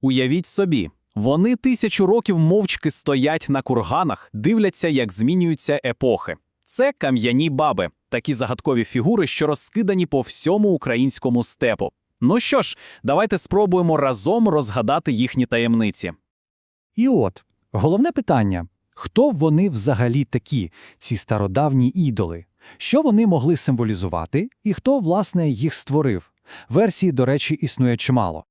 Уявіть собі, вони тисячу років мовчки стоять на курганах, дивляться, як змінюються епохи. Це кам'яні баби, такі загадкові фігури, що розкидані по всьому українському степу. Ну що ж, давайте спробуємо разом розгадати їхні таємниці. І от, головне питання: хто вони взагалі такі, ці стародавні ідоли? Що вони могли символізувати, і хто, власне, їх створив? Версій, до речі, існує чимало.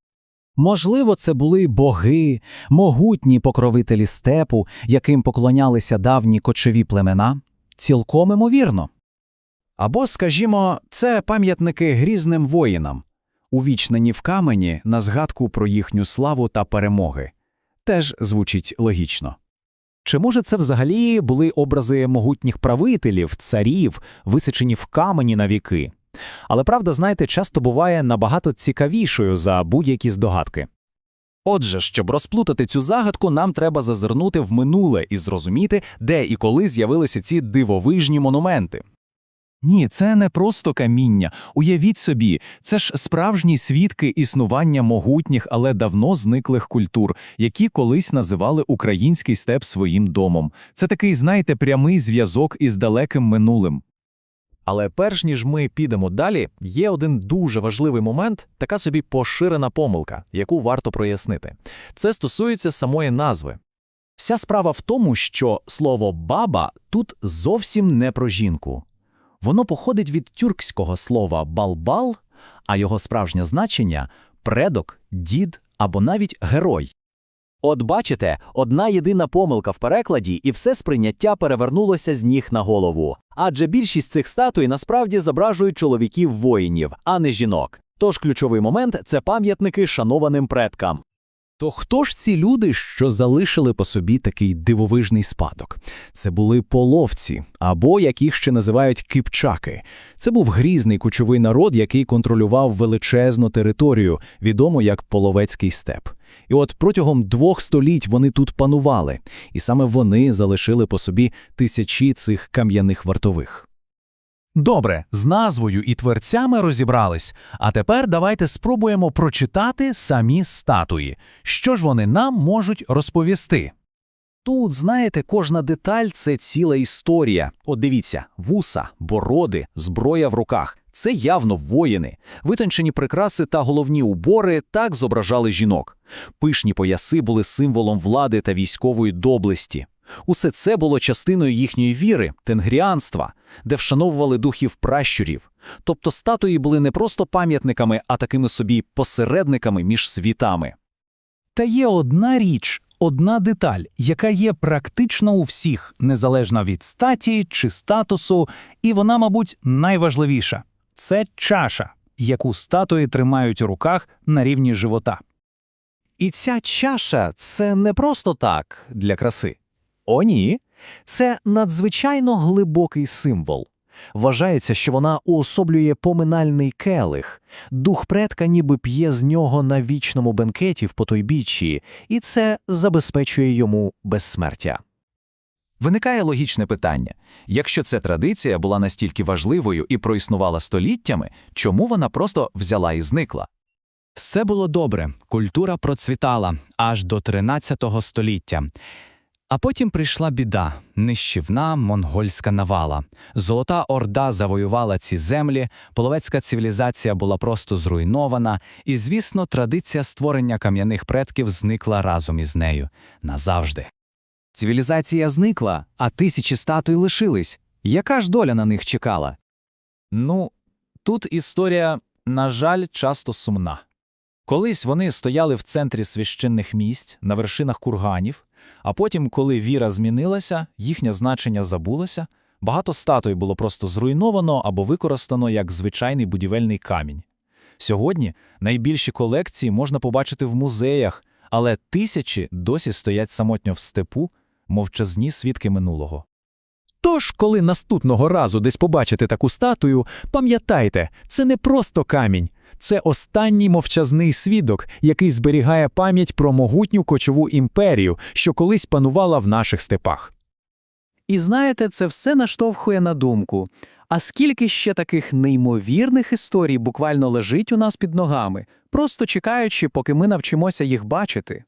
Можливо, це були боги, могутні покровителі степу, яким поклонялися давні кочові племена? Цілком імовірно. Або, скажімо, це пам'ятники грізним воїнам, увічнені в камені на згадку про їхню славу та перемоги. Теж звучить логічно. Чи може це взагалі були образи могутніх правителів, царів, висечені в камені на віки? Але правда, знаєте, часто буває набагато цікавішою за будь-які здогадки. Отже, щоб розплутати цю загадку, нам треба зазирнути в минуле і зрозуміти, де і коли з'явилися ці дивовижні монументи. Ні, це не просто каміння. Уявіть собі, це ж справжні свідки існування могутніх, але давно зниклих культур, які колись називали український степ своїм домом. Це такий, знаєте, прямий зв'язок із далеким минулим. Але перш ніж ми підемо далі, є один дуже важливий момент, така собі поширена помилка, яку варто прояснити. Це стосується самої назви. Вся справа в тому, що слово баба тут зовсім не про жінку. Воно походить від тюркського слова балбал, а його справжнє значення предок, дід або навіть герой. От бачите, одна єдина помилка в перекладі, і все сприйняття перевернулося з ніг на голову. Адже більшість цих статуй насправді зображують чоловіків воїнів, а не жінок. Тож ключовий момент це пам'ятники шанованим предкам. То хто ж ці люди, що залишили по собі такий дивовижний спадок? Це були половці, або як їх ще називають кипчаки. Це був грізний кочовий народ, який контролював величезну територію, відому як Половецький степ. І от протягом двох століть вони тут панували, і саме вони залишили по собі тисячі цих кам'яних вартових. Добре, з назвою і творцями розібрались, а тепер давайте спробуємо прочитати самі статуї. Що ж вони нам можуть розповісти? Тут, знаєте, кожна деталь це ціла історія. От дивіться, вуса, бороди, зброя в руках. Це явно воїни. Витончені прикраси та головні убори так зображали жінок. Пишні пояси були символом влади та військової доблесті. Усе це було частиною їхньої віри, тенгріанства, де вшановували духів пращурів. Тобто статуї були не просто пам'ятниками, а такими собі посередниками між світами. Та є одна річ, одна деталь, яка є практично у всіх, незалежно від статі чи статусу, і вона, мабуть, найважливіша це чаша, яку статуї тримають у руках на рівні живота. І ця чаша це не просто так для краси. О, ні. Це надзвичайно глибокий символ. Вважається, що вона уособлює поминальний келих. Дух предка ніби п'є з нього на вічному бенкеті в потойбіччі, і це забезпечує йому безсмертя. Виникає логічне питання: якщо ця традиція була настільки важливою і проіснувала століттями, чому вона просто взяла і зникла? Все було добре, культура процвітала аж до 13 століття. А потім прийшла біда нищівна монгольська навала. Золота орда завоювала ці землі, половецька цивілізація була просто зруйнована, і, звісно, традиція створення кам'яних предків зникла разом із нею назавжди. Цивілізація зникла, а тисячі статуй лишились. Яка ж доля на них чекала? Ну, тут історія, на жаль, часто сумна. Колись вони стояли в центрі священних місць, на вершинах курганів, а потім, коли віра змінилася, їхнє значення забулося, багато статуй було просто зруйновано або використано як звичайний будівельний камінь. Сьогодні найбільші колекції можна побачити в музеях, але тисячі досі стоять самотньо в степу, мовчазні свідки минулого. Тож, коли наступного разу десь побачите таку статую, пам'ятайте, це не просто камінь, це останній мовчазний свідок, який зберігає пам'ять про могутню кочову імперію, що колись панувала в наших степах. І знаєте, це все наштовхує на думку. А скільки ще таких неймовірних історій буквально лежить у нас під ногами, просто чекаючи, поки ми навчимося їх бачити.